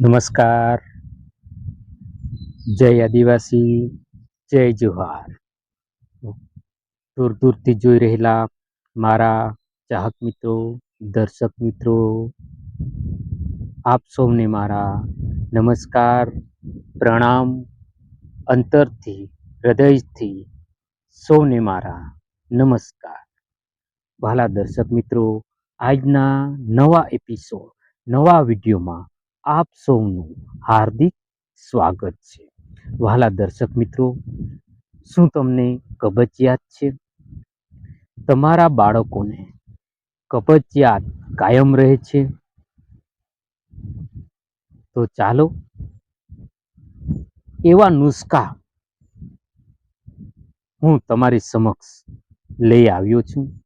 નમસ્કાર. જય આદિવાસી, જય જોહાર. દૂર દૂરથી જોઈ રહેલા મારા ચાહક મિત્રો, દર્શક મિત્રો, આપ સૌને મારા નમસ્કાર, પ્રણામ, અંતરથી, હૃદયથી સૌને મારા નમસ્કાર. વાલા દર્શક મિત્રો, આજના નવા એપિસોડ નવા વિડીયોમાં આપ સૌનું હાર્દિક સ્વાગત છે. વહાલા દર્શક મિત્રો, શું તમને કબજિયાત છે? તમારા બાળકોને કબજિયાત કાયમ રહે છે? તો ચાલો, એવા નુસ્ખા હું તમારી સમક્ષ લઈ આવ્યો છું.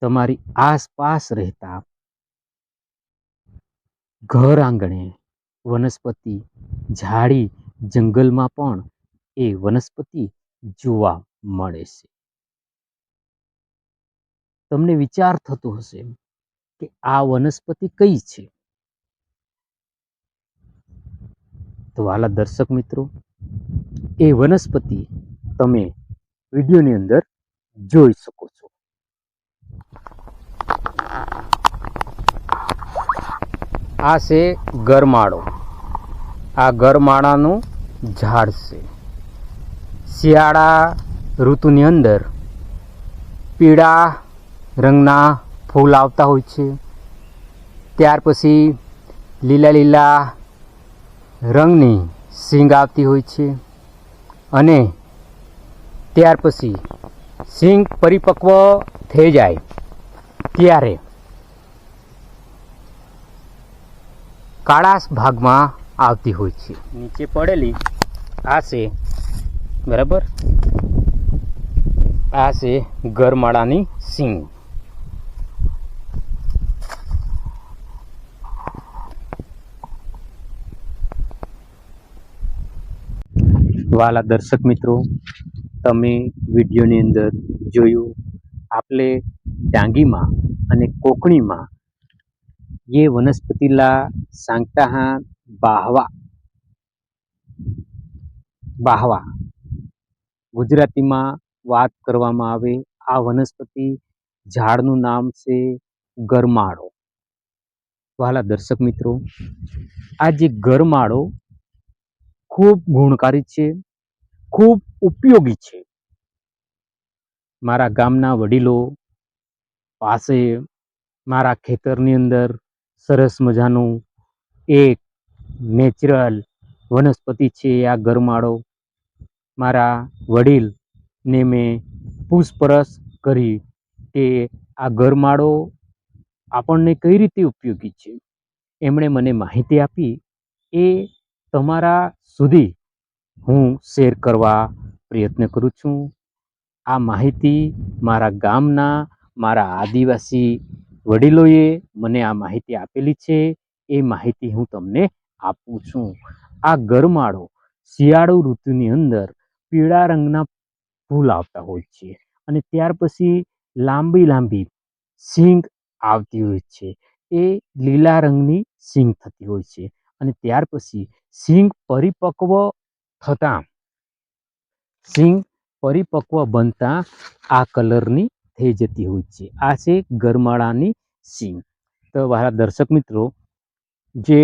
તમારી આસપાસ રહેતા ઘર આંગણે વનસ્પતિ ઝાડી જંગલમાં પણ એ વનસ્પતિ જોવા મળે છે. તમને વિચાર થતો હશે કે આ વનસ્પતિ કઈ છે? તો વાલા દર્શક મિત્રો, એ વનસ્પતિ તમે વિડીયોની અંદર જોઈ શકો છો. આ છે ગરમાળો આ ગરમાળાનું ઝાડ છે. શિયાળા ઋતુની અંદર પીળા રંગના ફૂલ આવતા હોય છે. ત્યાર પછી લીલા લીલા રંગની સિંગ આવતી હોય છે. અને ત્યાર પછી સિંગ પરિપક્વ થઈ જાય. ત્યારે કાળાશ ભાગમાં આવતી હોય છે. નીચે પડેલી આ છે, બરાબર? આ છે ગરમાળાની સિંગ. વાલા દર્શક મિત્રો, તમે વિડીયોની અંદર જોયું આપણે ડાંગીમાં અને કોકણીમાં ये वनस्पतिला सांगता हा बाहवा બાહવા ગુજરાતીમાં વાત કરવામાં આવે આ વનસ્પતિ ઝાડનું નામ છે ગરમાળો વહાલા દર્શક મિત્રો આ જે ગરમાળો ખૂબ ગુણકારી છે ખૂબ ઉપયોગી છે મારા ગામના વડીલો પાસે મારા ખેતરની અંદર સરસ મજાનું એક નેચરલ વનસ્પતિ છે આ ગરમાળો મારા વડીલને મેં પૂછપરછ કરી કે આ ગરમાળો આપણને કઈ રીતે ઉપયોગી છે? એમણે મને માહિતી આપી. એ તમારા સુધી હું શેર કરવા પ્રયત્ન કરું છું. આ માહિતી મારા ગામના, મારા આદિવાસી વડીલોએ મને આ માહિતી આપેલી છે. એ માહિતી હું તમને આપું છું. આ ગરમાળો શિયાળુ ઋતુની અંદર પીળા રંગના ફૂલ આવતા હોય છે અને ત્યાર પછી લાંબી લાંબી સિંગ આવતી હોય છે. એ લીલા રંગની સિંગ થતી હોય છે અને ત્યાર પછી સિંગ પરિપક્વ થતાં સિંગ પરિપક્વ બનતા આ કલરની થઈ જતી હોય છે. આ છે ગરમાળાની સિંગ તો મારા દર્શક મિત્રો, જે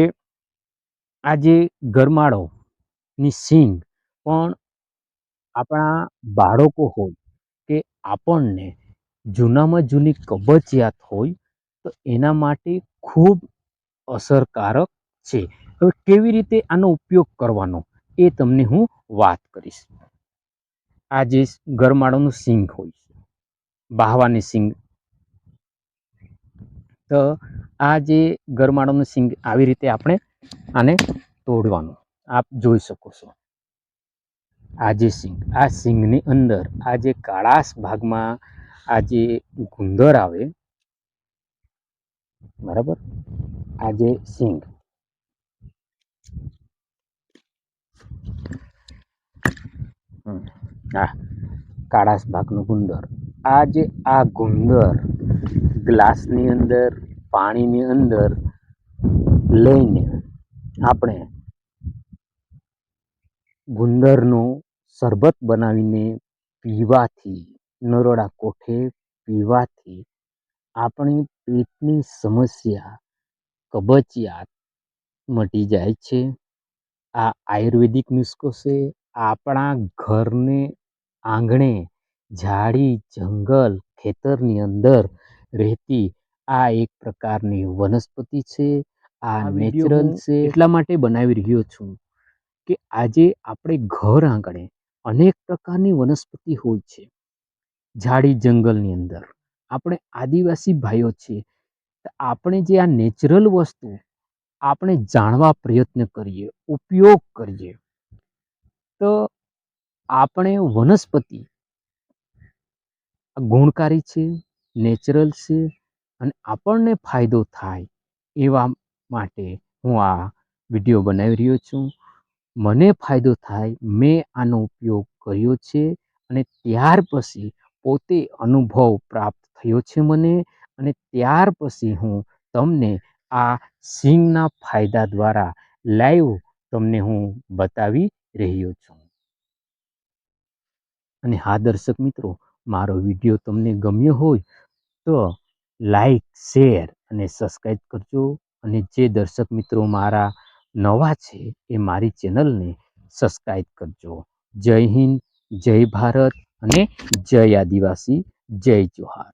આ જે ગરમાળોની સિંગ પણ આપણા બાળકો હોય કે આપણને જૂનામાં જૂની કબજિયાત હોય, તો એના માટે ખૂબ અસરકારક છે. હવે કેવી રીતે આનો ઉપયોગ કરવાનો એ તમને હું વાત કરીશ. આ જે ગરમાળોનું સિંગ હોય બાહવાની સિંગ. તો આ જે ગરમાળાનું સિંગ આવી રીતે આપણે આને તોડવાનું. આપ જોઈ શકો છો. આ જે સિંગ, આ સિંગની અંદર, આ જે કાળાશ ભાગમાં આ જે ગુંદર આવે, બરાબર? આ જે સિંગ. આ કાળાશ ભાગનું ગુંદર. આ આ ગુંદર ગ્લાસની અંદર, પાણીની અંદર લઈને આપણે ગુંદરનો શરબત બનાવીને પીવાથી, નરોડા કોઠે પીવાથી આપણી પેટની સમસ્યા, કબજિયાત મટી જાય છે. આ આયુર્વેદિક નુસ્ખો છે. આપણા ઘરને આંગણે ઝાડી જંગલ ખેતરની અંદર રહેતી આ એક પ્રકારની વનસ્પતિ છે. આ નેચરલ છે. એટલા માટે બનાવી રહ્યો છું કે આજે આપણે ઘર આંગણે અનેક પ્રકારની વનસ્પતિ હોય છે. ઝાડી જંગલની અંદર આપણે આદિવાસી ભાઈઓ છીએ. તો આપણે જે આ નેચરલ વસ્તુ આપણે જાણવા પ્રયત્ન કરીએ ઉપયોગ કરીએ તો આપણે વનસ્પતિ ગુણકારી છે, નેચરલ છે અને આપણને ફાયદો થાય એવા માટે હું આ વીડિયો બનાવી રહ્યો છું. મને ફાયદો થાય, મેં આનો ઉપયોગ કર્યો છે અને ત્યાર પછી પોતે અનુભવ પ્રાપ્ત થયો છે મને અને ત્યાર પછી હું તમને આ સિંગના ફાયદા દ્વારા લાઈવ તમને હું બતાવી રહ્યો છું. અને હા, દર્શક મિત્રો મારો વીડિયો તમને ગમ્યો હોય તો લાઈક, શેર અને સબસ્ક્રાઈબ કરજો. અને જે દર્શક મિત્રો મારા નવા છે એ મારી ચેનલને સબસ્ક્રાઈબ કરજો. જય હિન્દ, જય ભારત અને જય આદિવાસી, જય જોહાર.